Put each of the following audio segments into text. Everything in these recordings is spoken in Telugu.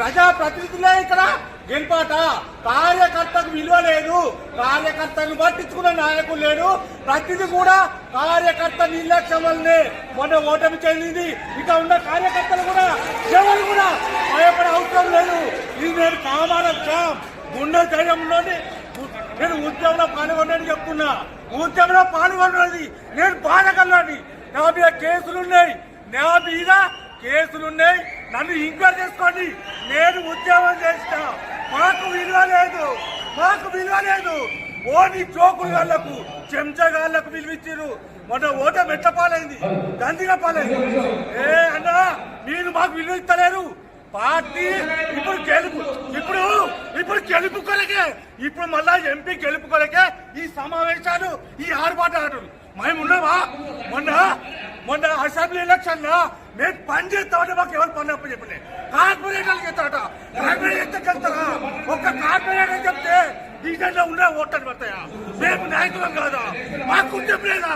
ప్రజాప్రతినిధులే ఇక్కడ గెలుపాట. కార్యకర్తకు విలువ లేదు. కార్యకర్తను పట్టించుకున్న నాయకులు లేడు. ప్రతిది కూడా కార్యకర్త నిర్లక్ష్యం వల్లనే మొన్న ఓటమి చెల్లింది ఇక ఉన్న కార్యకర్తలు కూడా ఎవరు కూడా భయపడే అవసరం లేదు. ఇది నేను కామాల కాం గుండె ధైర్యంలోని నేను ఉద్యమంలో పాల్గొన్నాను చెప్తున్నా. ఉద్యమంలో పాల్గొన్నది నేను బాధకల్లోని నా మీద కేసులున్నాయి. నా మీద కేసులున్నాయి. నన్ను ఎంక్వైరీ చేసుకోండి. నేను ఉద్యమం చేసిన మాకు విలువ లేదు. మాకు విలువ లేదు. ఓని జోకులు గాళ్ళకు చెంచగాళ్ళకు పిలిపించారు మొన్న ఓట మెట్ట పాలైంది. దందిగా పాలైంది. ఏ అన్నా నేను మాకు విలువ ఇస్తలేరు. పార్టీ ఇప్పుడు గెలుపు ఇప్పుడు ఇప్పుడు గెలుపు కొరకే ఇప్పుడు మళ్ళా ఎంపీ గెలుపు కొరకే ఈ సమావేశాలు ఈ ఆర్భాటాలు. మేము ఉన్నావా మొన్న మొన్న అసెంబ్లీ ఎలక్షన్లో మేము పని చేస్తామంటే మాకు ఎవరు పని అప్పు చెప్పండి? కార్పొరేటర్లు ఇస్తారట కార్పొరేటర్ వెళ్తారా? ఒక్క కార్పొరేటర్ చెప్తే డీజల్లో ఉన్న ఓటర్లు పడతాయా? మేము నాయకులం కాదా? మాకు చెప్పలేదా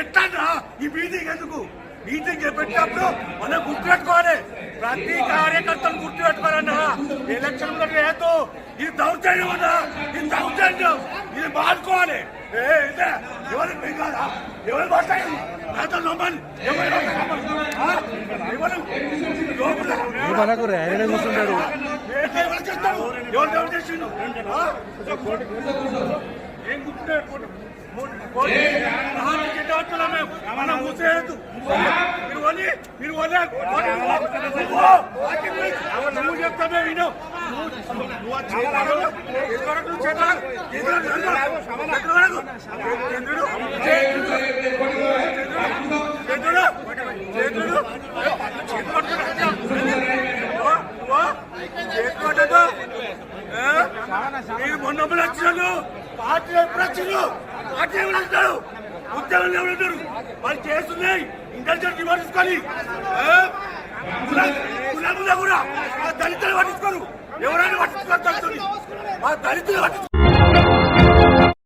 ఎట్లా ఈ మీటింగ్ ఎందుకు? మీటింగ్ పెట్టినప్పుడు మనం గుర్తుపెట్టుకోవాలి. ప్రతి కార్యకర్తను గుర్తుపెట్టుకోవాలన్నా ఎలక్షన్లో లేదు ఇది దౌర్జన్యం అన్నా ఇది దౌర్జన్యం ఇదే. ఎవరు మీ కాదా? ఎవరు మాట్లాడి నాతో నమ్మని నమ్మని? మనకు కూర్చుంటాడు. ఏంటి ఎవరు? ఎవరు ఎవరు చేసిండు? ఏం మనం మీరు వలి మీరు మొన్న వచ్చినారు పార్టీ ఎప్పుడు వచ్చినారు పార్టీ ఎవరు అంటారు ఉద్యోగులు ఎవరు అంటారు వాళ్ళు చేస్తున్నాయి ఇంటెలిజెన్స్ పట్టించుకొని కులాములా కూడా దళితులు పట్టించుకోరు ఎవరైనా పట్టించుకోరు